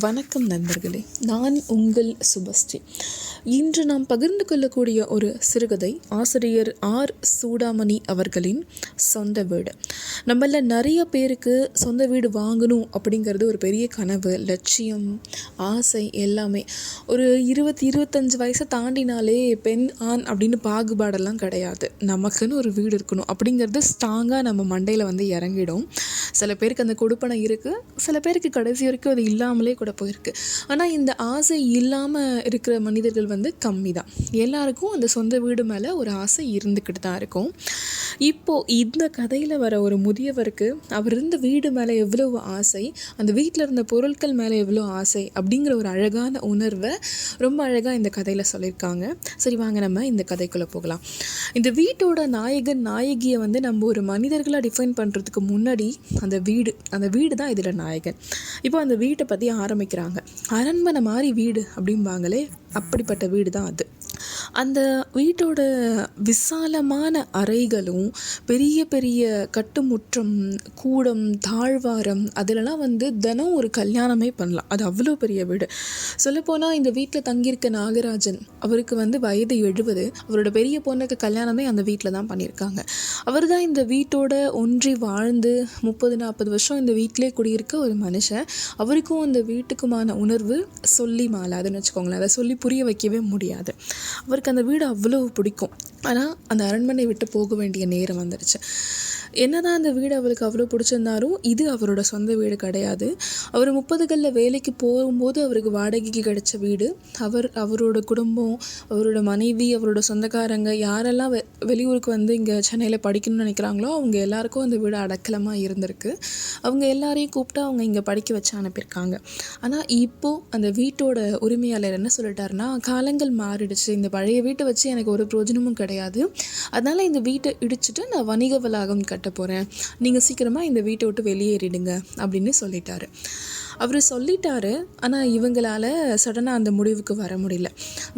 வணக்கம் நண்பர்களே நான் உங்கள் சுபஸ்ரீ. இன்று நாம் பகிர்ந்து கொள்ளக்கூடிய ஒரு சிறுகதை ஆசிரியர் ஆர். சூடாமணி அவர்களின் சொந்த வீடு. நம்மள நிறைய பேருக்கு சொந்த வீடு வாங்கணும் அப்படிங்கிறது ஒரு பெரிய கனவு லட்சியம் ஆசை எல்லாமே. ஒரு இருபத்தி இருபத்தஞ்சு வயசை தாண்டினாலே பெண் ஆண் அப்படின்னு பாகுபாடெல்லாம் கிடையாது. நமக்குன்னு ஒரு வீடு இருக்கணும் அப்படிங்கிறது ஸ்ட்ராங்காக நம்ம மண்டையில் வந்து இறங்கிடும். சில பேருக்கு அந்த கொடுப்பனை இருக்குது சில பேருக்கு கடைசி வரைக்கும் அது இல்லாமலே கூட போயிருக்கு. ஆனால் இந்த ஆசை இல்லாமல் இருக்கிற மனிதர்கள் வந்து கம்மி தான் எல்லாருக்கும் அந்த சொந்த வீடு மேலே ஒரு ஆசை இருந்துக்கிட்டு தான் இருக்கும். இப்போது இந்த கதையில் வர ஒரு முதியவருக்கு அவர் இருந்த வீடு மேலே எவ்வளோ ஆசை அந்த வீட்டில் இருந்த பொருட்கள் மேலே எவ்வளோ ஆசை அப்படிங்கிற ஒரு அழகான உணர்வை ரொம்ப அழகாக இந்த கதையில் சொல்லியிருக்காங்க. சரி வாங்க நம்ம இந்த கதைக்குள்ளே போகலாம். இந்த வீட்டோட நாயகன் நாயகியை வந்து நம்ம ஒரு மனிதர்களாக டிஃபைன் பண்ணுறதுக்கு முன்னாடி அந்த வீடு அந்த வீடு தான் இதில் நாயகன். இப்போ அந்த வீட்டை பற்றி ஆரம்பிக்கிறாங்க. அரண்மனை மாதிரி வீடு அப்படிம்பாங்களே அப்படிப்பட்ட வீடு தான் அது. அந்த வீட்டோட விசாலமான அறைகளும் பெரிய பெரிய கட்டுமுற்றம் கூடம் தாழ்வாரம் அதிலலாம் வந்து தினம் ஒரு கல்யாணமே பண்ணலாம். அது அவ்வளோ பெரிய வீடு. சொல்லப்போனால் இந்த வீட்டில் தங்கியிருக்க நாகராஜன் அவருக்கு வந்து வயது எழுபது. அவரோட பெரிய பொண்ணுக்கு கல்யாணமே அந்த வீட்டில் தான் பண்ணியிருக்காங்க. அவர் தான் இந்த வீட்டோட ஒன்றி வாழ்ந்து முப்பது நாற்பது வருஷம் இந்த வீட்டிலே குடியிருக்க ஒரு மனுஷன். அவருக்கும் அந்த வீட்டுக்குமான உணர்வு சொல்லி மாலாதுன்னு வச்சுக்கோங்களேன். அதை சொல்லி புரிய வைக்கவே முடியாது. அவர் அவருக்கு அந்த வீடு அவ்வளோ பிடிக்கும். ஆனால் அந்த அரண்மனை விட்டு போக வேண்டிய நேரம் வந்துடுச்சு. என்னதான் அந்த வீடு அவளுக்கு அவ்வளோ பிடிச்சிருந்தாலும் இது அவரோட சொந்த வீடு கிடையாது. அவர் முப்பதுகளில் வேலைக்கு போகும்போது அவருக்கு வாடகைக்கு கிடைச்ச வீடு. அவர் அவரோட குடும்பம் அவரோட மனைவி அவரோட சொந்தக்காரங்க யாரெல்லாம் வெ வெளியூருக்கு வந்து இங்கே சென்னையில் படிக்கணும்னு நினைக்கிறாங்களோ அவங்க எல்லாருக்கும் அந்த வீடு அடக்கலமாக இருந்திருக்கு. அவங்க எல்லாரையும் கூப்பிட்டு அவங்க இங்கே படிக்க வச்சு அனுப்பியிருக்காங்க. ஆனால் இப்போது அந்த வீட்டோட உரிமையாளர் என்ன சொல்லிட்டாருன்னா காலங்கள் மாறிடுச்சு. இந்த பழைய வீட்டை வச்சு எனக்கு ஒரு பிரோஜனமும் கிடையாது கிடையாது. அதனால் இந்த வீட்டை இடிச்சுட்டு நான் வணிக வளாகம் கட்ட போகிறேன் நீங்கள் சீக்கிரமாக இந்த வீட்டை விட்டு வெளியேறிடுங்க அப்படின்னு சொல்லிட்டாரு. அவர் சொல்லிட்டாரு ஆனால் இவங்களால சடனாக அந்த முடிவுக்கு வர முடியல.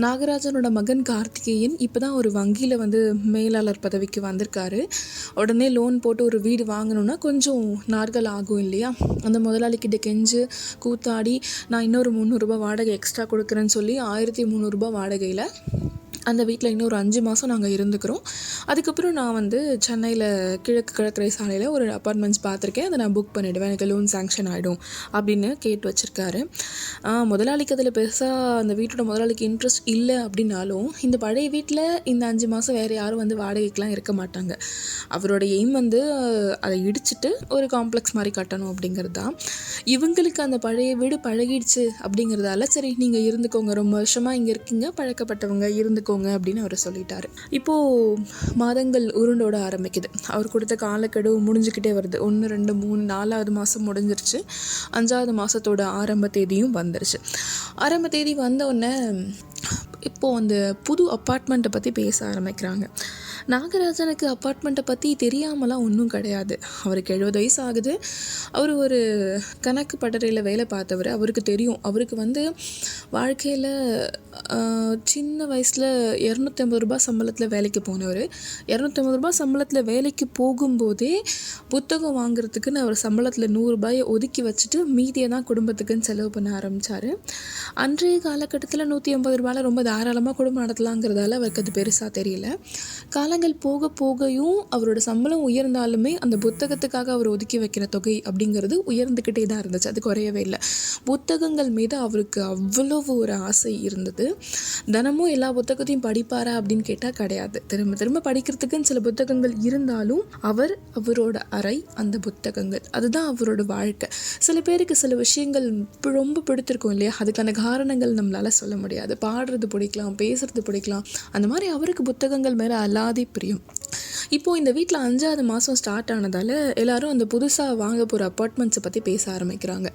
நாகராஜனோட மகன் கார்த்திகேயன் இப்போ தான் ஒரு வங்கியில் வந்து மேலாளர் பதவிக்கு வந்திருக்காரு. உடனே லோன் போட்டு ஒரு வீடு வாங்கணுன்னா கொஞ்சம் நாட்கள் ஆகும் இல்லையா? அந்த முதலாளிக்கிட்ட கெஞ்சு கூத்தாடி நான் இன்னொரு முந்நூறுரூபா வாடகை எக்ஸ்ட்ரா கொடுக்குறேன்னு சொல்லி ஆயிரத்தி முந்நூறுரூபா வாடகையில் அந்த வீட்டில் இன்னும் ஒரு அஞ்சு மாதம் நாங்கள் இருந்துக்கிறோம். அதுக்கப்புறம் நான் வந்து சென்னையில் கிழக்கு கடற்கரை சாலையில் ஒரு அப்பார்ட்மெண்ட்ஸ் பார்த்துருக்கேன். அதை நான் புக் பண்ணிவிடுவேன் எனக்கு லோன் சேங்ஷன் ஆகிடும் அப்படின்னு கேட்டு வச்சுருக்காரு. முதலாளிக்கு அதில் பெருசாக அந்த வீட்டோட முதலாளிக்கு இன்ட்ரெஸ்ட் இல்லை அப்படின்னாலும் இந்த பழைய வீட்டில் இந்த அஞ்சு மாதம் வேறு யாரும் வந்து வாடகைக்கெலாம் இருக்க மாட்டாங்க. அவரோட எய்ம் வந்து அதை இடிச்சிட்டு ஒரு காம்ப்ளெக்ஸ் மாதிரி கட்டணும் அப்படிங்கிறது தான். இவங்களுக்கு அந்த பழைய வீடு பழகிடுச்சு அப்படிங்கிறதால சரி நீங்கள் இருந்துக்கோங்க. ரொம்ப வருஷமாக இங்கே இருக்கீங்க பழக்கப்பட்டவங்க இருந்துக்கோங்க அப்படின்னு அவர் சொல்லிட்டாரு. இப்போது மாதங்கள் உருண்டோட ஆரம்பிக்குது. அவர் கொடுத்த காலக்கெடு முடிஞ்சுக்கிட்டே வருது. ஒன்று ரெண்டு மூணு நாலாவது மாதம் முடிஞ்சிருச்சு. அஞ்சாவது மாதத்தோட ஆரம்ப தேதியும் வந்துருச்சு. ஆரம்ப தேதி வந்த உடனே இப்போது அந்த புது அப்பார்ட்மெண்ட்டை பற்றி பேச ஆரம்பிக்கிறாங்க. நாகராஜனுக்கு அப்பார்ட்மெண்ட்டை பற்றி தெரியாமலாம் ஒன்றும் கிடையாது. அவருக்கு எழுபது வயசு ஆகுது. அவர் ஒரு கணக்கு பட்டறையில் வேலை பார்த்தவர். அவருக்கு தெரியும். அவருக்கு வந்து வாழ்க்கையில் சின்ன வயசில் இரநூத்தி ஐம்பது ரூபா சம்பளத்தில் வேலைக்கு போனவர். இரநூத்தி ஐம்பது ரூபா சம்பளத்தில் வேலைக்கு போகும்போதே புத்தகம் வாங்குறதுக்குன்னு அவர் சம்பளத்தில் நூறுரூபாயை ஒதுக்கி வச்சுட்டு மீதியை தான் குடும்பத்துக்குன்னு செலவு பண்ண ஆரம்பித்தார் அன்றைய காலகட்டத்தில் நூற்றி ஐம்பது ரூபாயில் ரொம்ப தாராளமாக குடும்பம் நடத்தலாங்கிறதால அவருக்கு அது பெருசாக தெரியல. கால காலங்கள் போக போகையும் அவரோட சம்பளம் உயர்ந்தாலுமே அந்த புத்தகத்துக்காக அவர் ஒதுக்கி வைக்கிற தொகை அப்படிங்கிறது உயர்ந்துக்கிட்டே தான் இருந்துச்சு. அது குறையவே இல்லை. புத்தகங்கள் மீது அவருக்கு அவ்வளவு ஒரு ஆசை இருந்தது. தினமும் எல்லா புத்தகத்தையும் படிப்பாரா அப்படின்னு கேட்டால் கிடையாது. திரும்ப திரும்ப படிக்கிறதுக்குன்னு சில புத்தகங்கள் இருந்தாலும் அவர் அவரோட அறை அந்த புத்தகங்கள். அதுதான் அவரோட வாழ்க்கை. சில பேருக்கு சில விஷயங்கள் ரொம்ப பிடித்திருக்கும் இல்லையா? அதுக்கான காரணங்கள் நம்மளால் சொல்ல முடியாது. பாடுறது பிடிக்கலாம் பேசுறது பிடிக்கலாம். அந்த மாதிரி அவருக்கு புத்தகங்கள் மேலே அல்லாதி பிரியம் இப்போது இந்த வீட்டில் அஞ்சாவது மாதம் ஸ்டார்ட் ஆனதால் எல்லோரும் அந்த புதுசாக வாங்க போகிற அப்பார்ட்மெண்ட்ஸை பற்றி பேச ஆரம்பிக்கிறாங்க.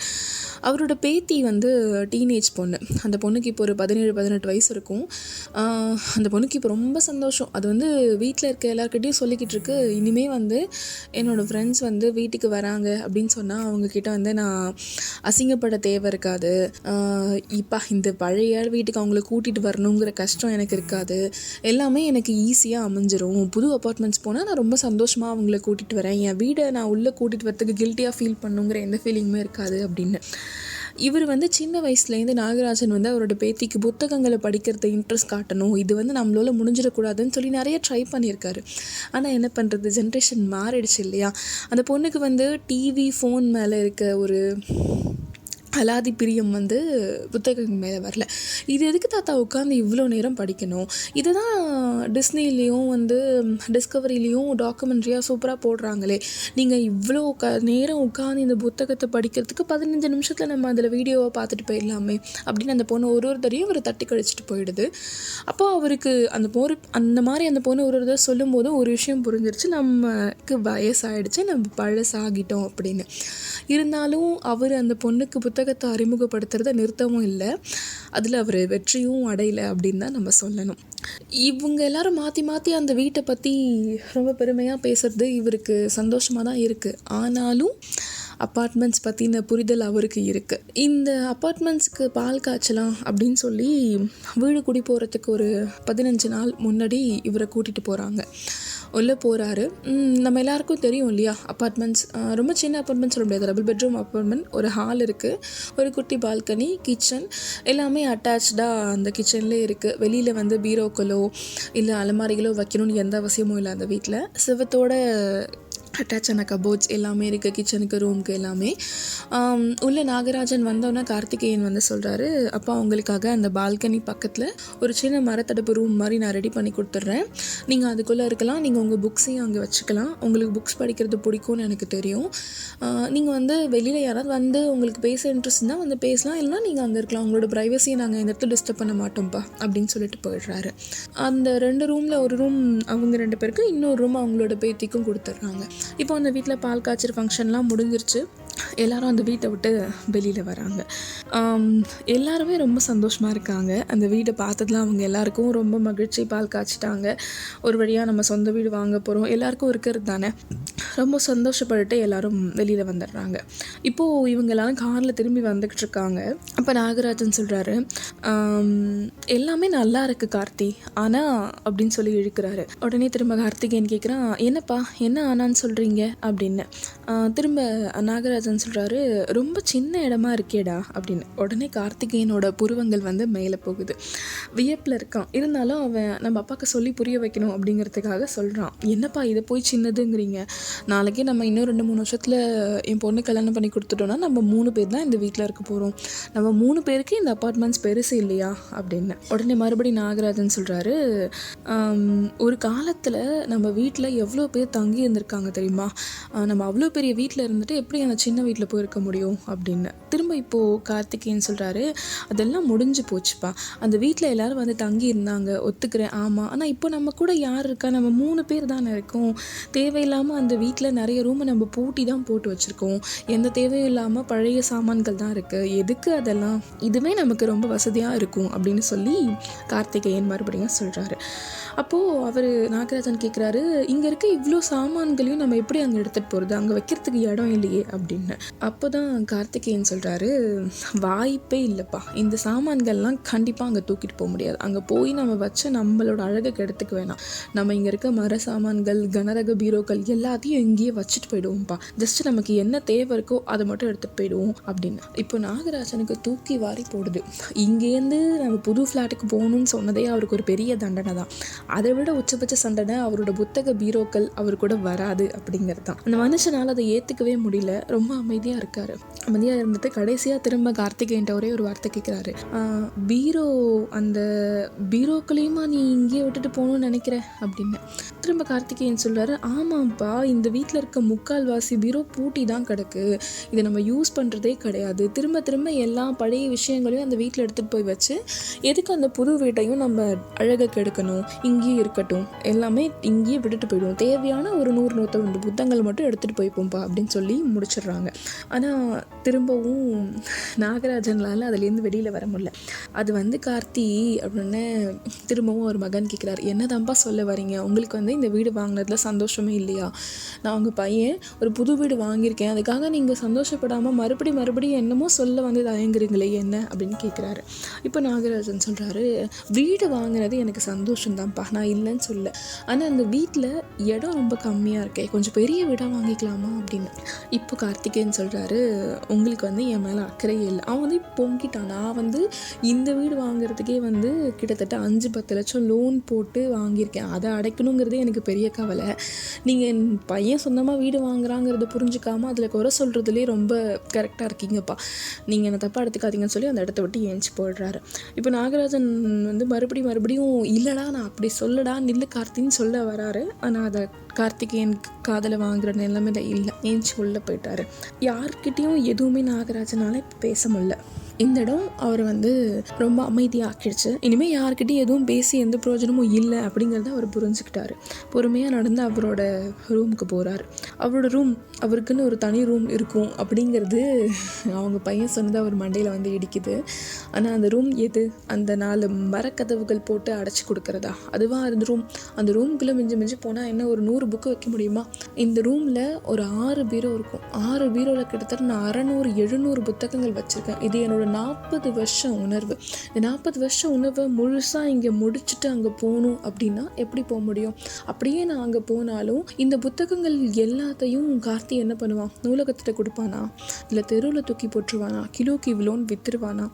அவரோட பேத்தி வந்து டீனேஜ் பொண்ணு. அந்த பொண்ணுக்கு இப்போ ஒரு பதினேழு பதினெட்டு வயசு இருக்கும். அந்த பொண்ணுக்கு இப்போ ரொம்ப சந்தோஷம். அது வந்து வீட்டில் இருக்க எல்லாருக்கிட்டையும் சொல்லிக்கிட்டு இருக்கு. இனிமேல் வந்து என்னோடய ஃப்ரெண்ட்ஸ் வந்து வீட்டுக்கு வராங்க அப்படின்னு சொன்னால் அவங்கக்கிட்ட வந்து நான் அசிங்கப்பட தேவை இருக்காது. இப்போ இந்த பழைய வீட்டுக்கு அவங்கள கூட்டிகிட்டு வரணுங்கிற கஷ்டம் எனக்கு இருக்காது. எல்லாமே எனக்கு ஈஸியாக அமைஞ்சிரும். புது அப்பார்ட்மெண்ட்ஸ் போனால் நான் ரொம்ப சந்தோஷமாக அவங்கள கூட்டிகிட்டு வரேன். என் வீடை நான் உள்ளே கூட்டிகிட்டு வரத்துக்கு கில்ட்டியாக ஃபீல் பண்ணுங்கிற எந்த ஃபீலிங்குமே இருக்காது அப்படின்னு. இவர் வந்து சின்ன வயசுலேருந்து நாகராஜன் வந்து அவரோட பேத்திக்கு புத்தகங்களை படிக்கிறத இன்ட்ரெஸ்ட் காட்டணும். இது வந்து நம்மளால முடிஞ்சிடக்கூடாதுன்னு சொல்லி நிறைய ட்ரை பண்ணியிருக்காரு. ஆனால் என்ன பண்ணுறது ஜென்ரேஷன் மாறிடுச்சு இல்லையா? அந்த பொண்ணுக்கு வந்து டிவி ஃபோன் மேலே இருக்க ஒரு அலாதி பிரியம் வந்து புத்தகங்கள் மேலே வரல. இது எதுக்கு தாத்தா உட்காந்து இவ்வளோ நேரம் படிக்கணும்? இதுதான் டிஸ்னிலையும் வந்து டிஸ்கவரிலையும் டாக்குமெண்ட்ரியாக சூப்பராக போடுறாங்களே. நீங்கள் இவ்வளோ க நேரம் உட்காந்து இந்த புத்தகத்தை படிக்கிறதுக்கு பதினஞ்சு நிமிஷத்தில் நம்ம அதில் வீடியோவை பார்த்துட்டு போயிடலாமே. அப்படின்னு அந்த பொண்ணு ஒரு ஒரு தடையும் அவர் தட்டி கழிச்சிட்டு போயிடுது. அப்போது அவருக்கு அந்த போர் அந்த மாதிரி அந்த பொண்ணு ஒரு ஒரு தடவை சொல்லும்போது ஒரு விஷயம் புரிஞ்சிருச்சு. நமக்கு வயசாகிடுச்சு நம்ம பழசாகிட்டோம் அப்படின்னு. இருந்தாலும் அவர் அந்த பொண்ணுக்கு புத்தகத்தை அறிமுகப்படுத்துறத நிறுத்தவும் இல்லை. அதில் அவர் வெற்றியும் அடையலை அப்படின்னு தான் நம்ம சொல்லணும். இவங்க எல்லாரும் மாற்றி மாற்றி அந்த வீட்டை பற்றி ரொம்ப பெருமையாக பேசுறது இவருக்கு சந்தோஷமாக தான் இருக்குது ஆனாலும் அப்பார்ட்மெண்ட்ஸ் பற்றின புரிதல் அவருக்கு இருக்குது இந்த அப்பார்ட்மெண்ட்ஸ்க்கு பால் காய்ச்சலாம் அப்படின்னு சொல்லி வீடு குடி போகிறதுக்கு ஒரு பதினஞ்சு நாள் முன்னாடி இவரை கூட்டிகிட்டு போகிறாங்க உள்ளே போகிறாரு நம்ம எல்லாருக்கும் தெரியும் இல்லையா? அப்பார்ட்மெண்ட்ஸ் ரொம்ப சின்ன அப்பார்ட்மெண்ட் சொல்ல முடியாது. டபுள் பெட்ரூம் அப்பார்ட்மெண்ட் ஒரு ஹால் இருக்குது ஒரு குட்டி பால்கனி கிச்சன் எல்லாமே அட்டாச்சாக அந்த கிச்சன்லேயே இருக்குது வெளியில் வந்து பீரோக்களோ இல்லை அலமாரிகளோ வைக்கணும்னு எந்த அவசியமும் இல்லை அந்த வீட்டில் சிவத்தோட அட்டாச் ஆன கபோர்ட்ஸ் எல்லாமே இருக்குது கிச்சனுக்கு ரூமுக்கு எல்லாமே. உள்ள நாகராஜன் வந்தோன்னே கார்த்திகேயன் வந்து சொல்கிறாரு அப்பா உங்களுக்காக அந்த பால்கனி பக்கத்தில் ஒரு சின்ன மரத்தடுப்பு ரூம் மாதிரி நான் ரெடி பண்ணி கொடுத்துட்றேன். நீங்கள் அதுக்குள்ளே இருக்கலாம் நீங்கள் உங்கள் புக்ஸையும் அங்கே வச்சுக்கலாம். உங்களுக்கு புக்ஸ் படிக்கிறது பிடிக்கும்னு எனக்கு தெரியும். நீங்கள் வந்து வெளியில் யாராவது வந்து உங்களுக்கு பேச இன்ட்ரெஸ்ட் இருந்தால் வந்து பேசலாம். இல்லைனா நீங்கள் அங்கே இருக்கலாம். உங்களோட ப்ரைவசியை நாங்கள் இந்த இடத்துல டிஸ்டர்ப் பண்ண மாட்டோம்ப்பா அப்படின்னு சொல்லிட்டு போயிடுறாரு. அந்த ரெண்டு ரூமில் ஒரு ரூம் அவங்க ரெண்டு பேருக்கு இன்னொரு ரூம் அவங்களோட பேத்திக்கும் கொடுத்துட்றாங்க. இப்போ அந்த வீட்டில் பால் காய்ச்சல் ஃபங்க்ஷன்லாம் முடிஞ்சிருச்சு. எல்லாரும் அந்த வீட்டை விட்டு வெளியில் வராங்க. எல்லாருமே ரொம்ப சந்தோஷமாக இருக்காங்க. அந்த வீட்டை பார்த்ததுல அவங்க எல்லாருக்கும் ரொம்ப மகிழ்ச்சி பால் காய்ச்சிட்டாங்க. ஒரு வழியாக நம்ம சொந்த வீடு வாங்க போகிறோம் எல்லாருக்கும் இருக்கிறது தானே? ரொம்ப சந்தோஷப்பட்டுட்டு எல்லாரும் வெளியில் வந்துடுறாங்க. இப்போது இவங்க எல்லாரும் காரில் திரும்பி வந்துக்கிட்டு இருக்காங்க. அப்போ நாகராஜன் சொல்கிறாரு எல்லாமே நல்லா இருக்குது கார்த்தி. ஆனால் அப்படின்னு சொல்லி இழுக்கிறாரு. உடனே திரும்ப கார்த்திகேயன் கேட்குறான் என்னப்பா என்ன ஆனான்னு சொல்கிறீங்க அப்படின்னு. திரும்ப நாகராஜன் சொல்கிறாரு ரொம்ப சின்ன இடமா இருக்கேடா அப்படின்னு. உடனே கார்த்திகேயனோட புருவங்கள் வந்து மேலே போகுது. வியப்பில் இருக்கான். இருந்தாலும் அவன் நம்ம அப்பாவுக்கு சொல்லி புரிய வைக்கணும் அப்படிங்கிறதுக்காக சொல்கிறான் என்னப்பா இதை போய் சின்னதுங்கிறீங்க? நாளைக்கே நம்ம இன்னும் ரெண்டு மூணு வருஷத்தில் என் பொண்ணு கல்யாணம் பண்ணி கொடுத்துட்டோன்னா நம்ம மூணு பேர் தான் இந்த வீட்டில் இருக்க போகிறோம் நம்ம மூணு பேருக்கு இந்த அப்பார்ட்மெண்ட்ஸ் பெருசு இல்லையா? அப்படின்னு. உடனே மறுபடி நாகராஜன் சொல்கிறாரு ஒரு காலத்தில் நம்ம வீட்டில் எவ்வளோ பேர் தங்கி இருந்திருக்காங்க தெரியுமா? நம்ம அவ்வளோ பெரிய வீட்டில் இருந்துட்டு எப்படி அந்த சின்ன வீட்டில் போயிருக்க முடியும் அப்படின்னு. திரும்ப இப்போது கார்த்திகேயன் சொல்கிறாரு அதெல்லாம் முடிஞ்சு போச்சுப்பா. அந்த வீட்டில் எல்லோரும் வந்து தங்கி இருந்தாங்க ஒத்துக்கிறேன். ஆமாம் ஆனால் இப்போ நம்ம கூட யார் இருக்கா? நம்ம மூணு பேர் தானே இருக்கோம். தேவையில்லாமல் அந்த வீட்டில் நிறைய ரூமை நம்ம பூட்டி தான் போட்டு வச்சுருக்கோம். எந்த தேவையும் இல்லாமல் பழைய சாமான்கள் தான் இருக்குது எதுக்கு அதெல்லாம்? இதுவே நமக்கு ரொம்ப வசதியாக இருக்கும். அப்படின்னு சொல்லி கார்த்திகேயன் மறுபடியும் சொல்கிறாரு அப்போது அவர் நாகராஜன் கேட்குறாரு இங்கே இருக்க இவ்வளோ சாமான்களையும் நம்ம எப்படி அங்கே எடுத்துகிட்டு போகிறது அங்கே வைக்கிறதுக்கு இடம் இல்லையே அப்படின்னு. அப்போ தான் கார்த்திகேயன் சொல்கிறாரு வாய்ப்பே இல்லைப்பா. இந்த சாமான்கள்லாம் கண்டிப்பாக அங்கே தூக்கிட்டு போக முடியாது. அங்கே போய் நம்ம வச்ச நம்மளோட அழகை கெடுத்துக்க வேணாம். நம்ம இங்கே இருக்க மர சாமான்கள் கனரக பீரோக்கள் எல்லாத்தையும் இங்கேயே வச்சுட்டு போயிடுவோம்ப்பா. ஜஸ்ட் நமக்கு என்ன தேவை இருக்கோ அதை மட்டும் எடுத்துகிட்டு போயிடுவோம் அப்படின்னு. இப்போ நாகராஜனுக்கு தூக்கி வாரி போடுது. இங்கேருந்து நம்ம புது ஃப்ளாட்டுக்கு போகணும்னு சொன்னதே அவருக்கு ஒரு பெரிய தண்டனை தான். அதை விட உச்சபட்ச சண்டனை அவரோட புத்தக பீரோக்கள் அவர் கூட வராது அப்படிங்கிறது தான். அந்த மனுஷனால் அதை ஏற்றுக்கவே முடியல. ரொம்ப அமைதியாக இருக்காரு. அமைதியாக இருந்துட்டு கடைசியாக திரும்ப கார்த்திகேயன்ட்ட ஒரே ஒரு வார்த்தை கேட்குறாரு பீரோ அந்த பீரோக்களையுமா நீ இங்கேயே விட்டுட்டு போகணும்னு நினைக்கிற? அப்படின்னு. திரும்ப கார்த்திகேயன் சொல்கிறாரு ஆமாம்ப்பா இந்த வீட்டில் இருக்க முக்கால்வாசி பீரோ பூட்டி தான் கிடக்கு. இதை நம்ம யூஸ் பண்ணுறதே கிடையாது. திரும்ப திரும்ப எல்லா பழைய விஷயங்களையும் அந்த வீட்டில் எடுத்துகிட்டு போய் வச்சு எதுக்கு அந்த புது வீட்டையும் நம்ம அழகை கெடுக்கணும் இங்கேயே இருக்கட்டும். எல்லாமே இங்கேயே விட்டுட்டு போயிடுவோம். தேவையான ஒரு நூறு நூற்றம்பது புத்தகங்கள் மட்டும் எடுத்துகிட்டு போய்ப்போம்ப்பா அப்படின்னு சொல்லி முடிச்சிடுறாங்க. ஆனால் திரும்பவும் நாகராஜன்லால் அதுலேருந்து வெளியில் வர முடியல. அது வந்து கார்த்தி அப்படின்னு திரும்பவும் ஒரு மகன் கேட்குறாரு என்னதான்ப்பா சொல்ல வரீங்க? உங்களுக்கு வந்து இந்த வீடு வாங்கினதுல சந்தோஷமே இல்லையா? நான் உங்கள் பையன் ஒரு புது வீடு வாங்கியிருக்கேன். அதுக்காக நீங்கள் சந்தோஷப்படாமல் மறுபடி மறுபடியும் என்னமோ சொல்ல வந்து தயங்குறீங்களே என்ன? அப்படின்னு கேட்குறாரு இப்போ நாகராஜன் சொல்கிறாரு வீடு வாங்கினது எனக்கு சந்தோஷம்தான்ப்பா. நான் இல்லைன்னு சொல்ல ஆனால் அந்த வீட்டில் இடம் ரொம்ப கம்மியாக இருக்கே. கொஞ்சம் பெரிய வீடாக வாங்கிக்கலாமா அப்படின்னு. இப்போ கார்த்திகேயன் சொல்கிறாரு உங்களுக்கு வந்து என் மேலே அக்கறையே இல்லை. அவன் வந்து பொங்கிட்டான். நான் வந்து இந்த வீடு வாங்குறதுக்கே வந்து கிட்டத்தட்ட அஞ்சு பத்து லட்சம் லோன் போட்டு வாங்கியிருக்கேன். அதை அடைக்கணுங்கிறதே எனக்கு பெரிய கவலை. நீங்கள் என் பையன் சொந்தமாக வீடு வாங்குறாங்கிறத புரிஞ்சுக்காம அதில் குறை சொல்கிறதுலேயே ரொம்ப கரெக்டாக இருக்கீங்கப்பா. நீங்கள் என்ன தப்பாக எடுத்துக்காதீங்கன்னு சொல்லி அந்த இடத்த விட்டு ஏஞ்சி போடுறாரு இப்போ நாகராஜன் வந்து மறுபடியும் மறுபடியும் இல்லைடா நான் அப்படி சொல்லடா நில்லு கார்த்தின்னு சொல்ல வராரு. ஆனால் அதை கார்த்திகேயன் காதலை வாங்குற நிலைமையில இல்லை. ஏஞ்சி உள்ளே போயிட்டாரு? யார்கிட்டேயும் எதுவுமே நாகராஜனால பேச முடியல. இந்த இடம் அவர் வந்து ரொம்ப அமைதியாக்கிடுச்சு. இனிமேல் யார்கிட்டையும் எதுவும் பேசி எந்த பிரயோஜனமும் இல்லை அப்படிங்கிறத அவர் புரிஞ்சுக்கிட்டாரு. பொறுமையாக நடந்து அவரோட ரூமுக்கு போகிறார் அவரோட ரூம் அவருக்குன்னு ஒரு தனி ரூம் இருக்கும் அப்படிங்கிறது அவங்க பையன் சொன்னது அவர் மண்டையில் வந்து இடிக்குது. ஆனால் அந்த ரூம் எது? அந்த நாலு மரக்கதவுகள் போட்டு அடைச்சி கொடுக்குறதா? அதுவாக அந்த ரூம் அந்த ரூம்குள்ளே மிஞ்சி மிஞ்சி போனால் என்ன ஒரு நூறு புக்கு வைக்க முடியுமா? இந்த ரூமில் ஒரு ஆறு பீரோ இருக்கும். ஆறு பீரோவில் கிட்டத்தட்ட நான் அறநூறு எழுநூறு புத்தகங்கள் வச்சுருக்கேன். இது என்னோட நாற்பது வருஷம் உணர்வு. இந்த நாற்பது வருஷம் உணர்வை முழுசாக இங்கே முடிச்சுட்டு அங்கே போகணும் அப்படின்னா எப்படி போக முடியும்? அப்படியே நான் அங்கே போனாலும் இந்த புத்தகங்கள் எல்லாத்தையும் கார்த்தி என்ன பண்ணுவான்? நூலகத்திட்ட கொடுப்பானா? இல்லை தெருவில் தூக்கி போட்டுருவானா? கிலோக்கு இவ்வளோன்னு வித்துருவானா?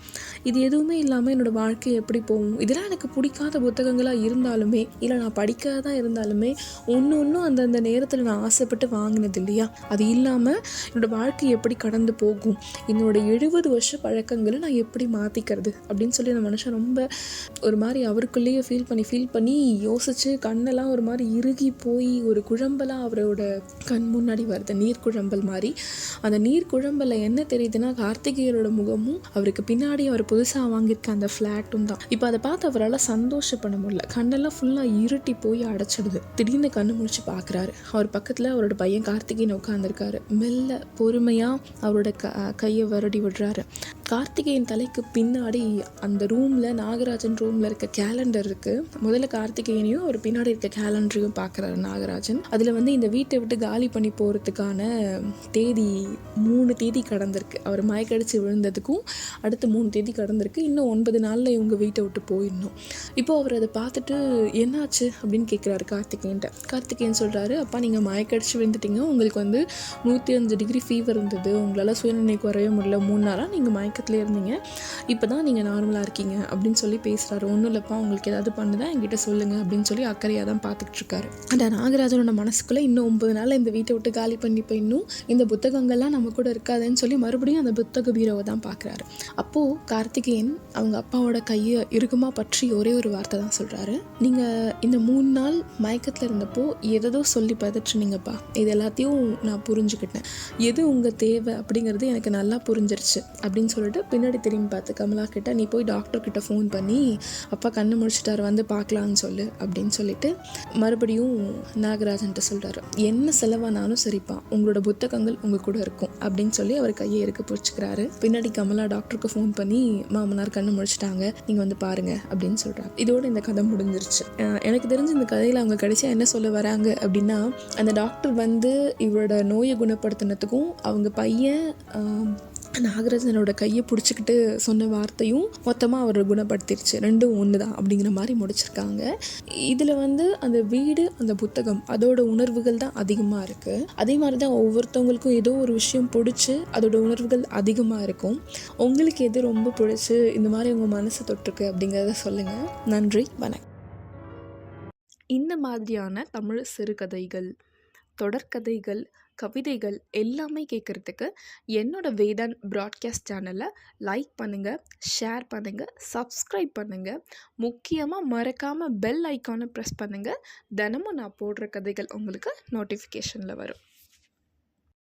இது எதுவுமே இல்லாமல் என்னோட வாழ்க்கை எப்படி போகும்? இதெல்லாம் எனக்கு பிடிக்காத புத்தகங்களாக இருந்தாலுமே இல்லை நான் படிக்காதான் இருந்தாலுமே ஒன்று ஒன்றும் அந்தந்த நேரத்தில் நான் ஆசைப்பட்டு வாங்கினது இல்லையா? அது இல்லாமல் என்னோட வாழ்க்கை எப்படி கடந்து போகும்? என்னோட எழுபது வருஷ பழக்கங்கள் நான் எப்படி மாற்றிக்கிறது அப்படின்னு சொல்லி அந்த மனுஷன் ரொம்ப ஒரு மாதிரி அவருக்குள்ளேயே ஃபீல் பண்ணி ஃபீல் பண்ணி யோசித்து கண்ணெல்லாம் ஒரு மாதிரி இறுகி போய் ஒரு குழம்பலாக அவரோட கண் முன்னாடி வருது. நீர் குழம்பல் மாதிரி. அந்த நீர் குழம்பலில் என்ன தெரியுதுன்னா கார்த்திகேயரோட முகமும் அவருக்கு பின்னாடி அவர் புதுசாக வாங்கியிருக்க அந்த ஃப்ளாட்டும் தான். இப்போ அதை பார்த்து அவரால் சந்தோஷப்பட முடியல. கண்ணெல்லாம் ஃபுல்லாக இருட்டி போய் அடைச்சிடுது. திடீர்னு கண்ணு முடிச்சு பார்க்குறாரு. அவர் பக்கத்தில் அவரோட பையன் கார்த்திகேயன் உட்காந்துருக்காரு மெல்ல பொறுமையாக அவரோட க கையை வருடி விடுறாரு. கார்த்திகேயன் தலைக்கு பின்னாடி அந்த ரூமில் நாகராஜன் ரூமில் இருக்க கேலண்டர் இருக்குது முதல்ல கார்த்திகேயனையும் அவர் பின்னாடி இருக்க கேலண்டரையும் பார்க்குறாரு நாகராஜன். அதில் வந்து இந்த வீட்டை விட்டு காலி பண்ணி போகிறதுக்கான தேதி மூணு தேதி கடந்திருக்கு. அவர் மயக்கடிச்சு விழுந்ததுக்கும் அடுத்து மூணு தேதி கடந்திருக்கு. இன்னும் ஒன்பது நாளில் இவங்க வீட்டை விட்டு போயிடணும். இப்போது அவர் அதை பார்த்துட்டு என்னாச்சு? அப்படின்னு கேட்குறாரு கார்த்திகேயன்ட்ட. கார்த்திகேயன் சொல்கிறாரு அப்பா நீங்கள் மயக்கடிச்சு விழுந்துட்டீங்க. உங்களுக்கு வந்து நூற்றி அஞ்சு டிகிரி ஃபீவர் இருந்தது. உங்களால் சுயநிலைக்கு குறைய முடியல. மூணு நாளாக நீங்கள் மயக்கத்தில் இருந்தீங்க. இப்போ தான் நீங்கள் நார்மலாக இருக்கீங்க அப்படின்னு சொல்லி பேசுகிறாரு ஒன்றும் இல்லைப்பா உங்களுக்கு ஏதாவது பண்ணுதா? என்கிட்ட சொல்லுங்கள் அப்படின்னு சொல்லி அக்கறையாக தான் பார்த்துட்ருக்காரு அந்த நாகராஜனோட மனசுக்குள்ளே இன்னும் ஒன்பது நாள் இந்த வீட்டை விட்டு காலி பண்ணி போய் இன்னும் இந்த புத்தகங்கள்லாம் நம்ம கூட இருக்காதுன்னு சொல்லி மறுபடியும் அந்த புத்தக பீரோவை தான் பார்க்குறாரு அப்போது கார்த்திகேயன் அவங்க அப்பாவோட கையை இறுக்கமாக பற்றி ஒரே ஒரு வார்த்தை தான் சொல்கிறாரு நீங்கள் இந்த மூணு நாள் மயக்கத்தில் இருந்தப்போ எதோ சொல்லி பதற்றுனீங்கப்பா. இது எல்லாத்தையும் நான் புரிஞ்சுக்கிட்டேன். எது உங்கள் தேவை அப்படிங்கிறது எனக்கு நல்லா புரிஞ்சிருச்சு அப்படின்னு சொல்லிட்டு பின்னாடி திரும்பி பார்த்து கமலா கிட்ட நீ போய் டாக்டர் கிட்ட ஃபோன் பண்ணி அப்பா கண்ணு முடிச்சிட்டாரு வந்து பார்க்கலான்னு சொல்லு அப்படின்னு சொல்லிட்டு மறுபடியும் நாகராஜன்ட்ட சொல்கிறாரு என்ன செலவானாலும் சரிப்பா உங்களோட புத்தகங்கள் உங்கள் கூட இருக்கும் அப்படின்னு சொல்லி அவர் கையை இருக்க பிடிச்சிக்கிறாரு. பின்னாடி கமலா டாக்டருக்கு ஃபோன் பண்ணி மாமனார் கண்ணு முடிச்சிட்டாங்க நீங்கள் வந்து பாருங்க அப்படின்னு சொல்கிறாங்க இதோட இந்த கதை முடிஞ்சிருச்சு. எனக்கு தெரிஞ்சு இந்த கதையில் அவங்க கடைசியாக என்ன சொல்ல வராங்க அப்படின்னா அந்த டாக்டர் வந்து இவரோட நோயை குணப்படுத்தினதுக்கும் அவங்க பையன் நாகராஜனோட கையை பிடிச்சிக்கிட்டு சொன்ன வார்த்தையும் மொத்தமாக அவர் குணப்படுத்திடுச்சு ரெண்டும் ஒன்று தான் அப்படிங்கிற மாதிரி முடிச்சிருக்காங்க. இதில் வந்து அந்த வீடு அந்த புத்தகம் அதோட உணர்வுகள் தான் அதிகமாக இருக்குது அதே மாதிரி தான் ஒவ்வொருத்தவங்களுக்கும் ஏதோ ஒரு விஷயம் பிடிச்சி அதோட உணர்வுகள் அதிகமாக இருக்கும். உங்களுக்கு எது ரொம்ப பிடிச்சி இந்த மாதிரி உங்கள் மனசை தொட்டிருக்கு அப்படிங்கிறத சொல்லுங்கள் நன்றி வணக்கம். இந்த மாதிரியான தமிழ் சிறுகதைகள் தொடர்கதைகள் கவிதைகள் எல்லாமே கேட்குறதுக்கு என்னோட வேதன் ப்ராட்காஸ்ட் சேனலை லைக் பண்ணுங்கள் ஷேர் பண்ணுங்கள் சப்ஸ்கிரைப் பண்ணுங்கள் முக்கியமாக மறக்காமல் பெல் ஐக்கானை ப்ரெஸ் பண்ணுங்கள் தினமும் நான் போடுற கதைகள் உங்களுக்கு நோட்டிஃபிகேஷனில் வரும்.